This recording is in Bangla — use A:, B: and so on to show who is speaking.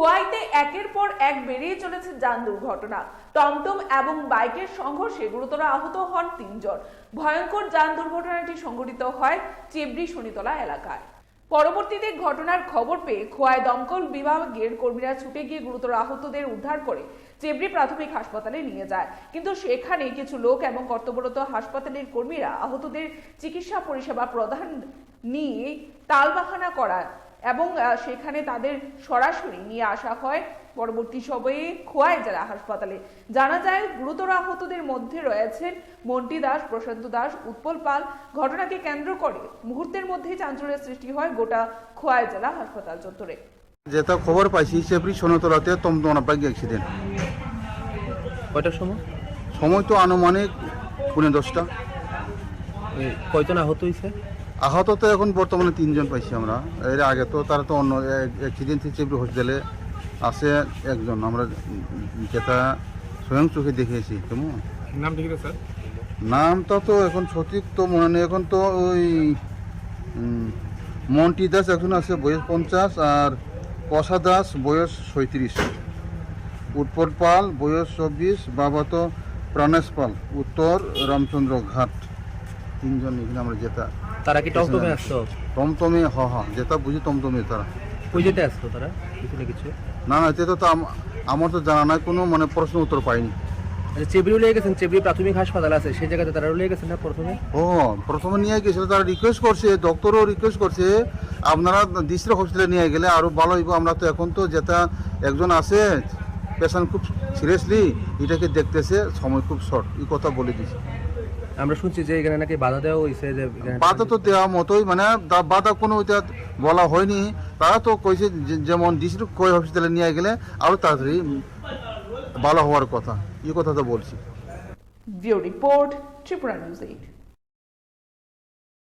A: খোয়াইতে একের পর এক বেরিয়ে চলেছে যান দুর্ঘটনা। টমটম এবং বাইকের সংঘর্ষে গুরুতর আহত হন তিনজন। ভয়ঙ্কর যান দুর্ঘটনাটি সংঘটিত হয় চেবড়ি শনিতলা এলাকায়। পরবর্তীতে ঘটনার খবর পেয়ে খোয়াই দমকল বিভাগের কর্মীরা ছুটে গিয়ে গুরুতর আহতদের উদ্ধার করে চেবড়ি প্রাথমিক হাসপাতালে নিয়ে যায়। কিন্তু সেখানে কিছু লোক এবং কর্তব্যরত হাসপাতালের কর্মীরা আহতদের চিকিৎসা পরিষেবা প্রদান নিয়ে টালবাহানা করায় এবং সেখানে তাদের সরাসরি নিয়ে আসা হয়। পরবর্তী সময়ে খোয়াই জেলা হাসপাতালে। জানা যায় গুরুতর আহতদের মধ্যে রয়েছেন মন্টি দাস প্রশান্ত দাস উৎপল পাল। ঘটনাকে কেন্দ্র করে মুহূর্তের মধ্যেই চাঞ্চল্যের সৃষ্টি হয় গোটা খোয়াই জেলা হাসপাতাল চত্বরে।
B: যেটা খবর পাইছি সেপ্রি সোনতলাতে তমতমনা বাইক অ্যাক্সিডেন্ট
C: কয়টার সময়?
B: সময় তো আনুমানিক পুনে দশটা।
C: কয়জন আহত হয়েছে?
B: আহত তো এখন বর্তমানে তিনজন পাইছি আমরা। এর আগে তো তারা তো অন্য অ্যাক্সিডেন্ট চেপড়ি হসপিটালে আছে একজন আমরা যেটা স্বয়ং চোখে দেখেছি কেমন?
D: নামটা কি স্যার?
B: নামটা তো এখন সঠিক তো মনে নেই। এখন তো ওই মন্টি দাস একজন আছে বয়স পঞ্চাশ আর পশা দাস বয়স সৈত্রিশ উৎপল পাল বয়স চব্বিশ বাবা তো প্রাণেশ পাল। উত্তর রামচন্দ্র ঘাট। তিনজন এখানে আমরা যেটা
C: তারা কি টমটমে আসতো?
B: টমটমে হ হ যেটা বুঝি টমটমে তারা।
C: ওই যেতে আসতো তারা? কিছু না কিছু?
B: না না এটা তো আম- আমার তো জানা নাই কোনো মানে প্রশ্ন উত্তর পাইনি।
C: আচ্ছা গেছেন চেবড়ি প্রাথমিক হাসপাতাল আছে সেই জায়গাতে তারা গেছেন না প্রথমে?
B: ও প্রথমে নিয়ে গেছিল তারা রিকোয়েস্ট করছে ডক্টরও রিকোয়েস্ট করছে আপনারা ডিস্ট্রিক্ট হসপিটালে নিয়ে গেলে আরও ভালো হইব আমরা তো এখন তো যেটা একজন আছে পেশেন্ট খুব সিরিয়াসলি এটাকে দেখতেছে সময় খুব শর্ট এই কথা বলে দিছে।
C: আমরা শুনছি যে এখানে নাকি বাধা দেওয়া হয়েছে যে
B: বাধা তো দেওয়া মতোই মানে দা- বাধা কোনো ওইটা বলা হয়নি। তারা তো কইছে যেমন ডিস্ট্রিক্ট কই হসপিটালে নিয়ে গেলে আরও তাড়াতাড়ি ভালো হওয়ার কথা। এই কথা তো বলছি।
A: View report Tripura news eight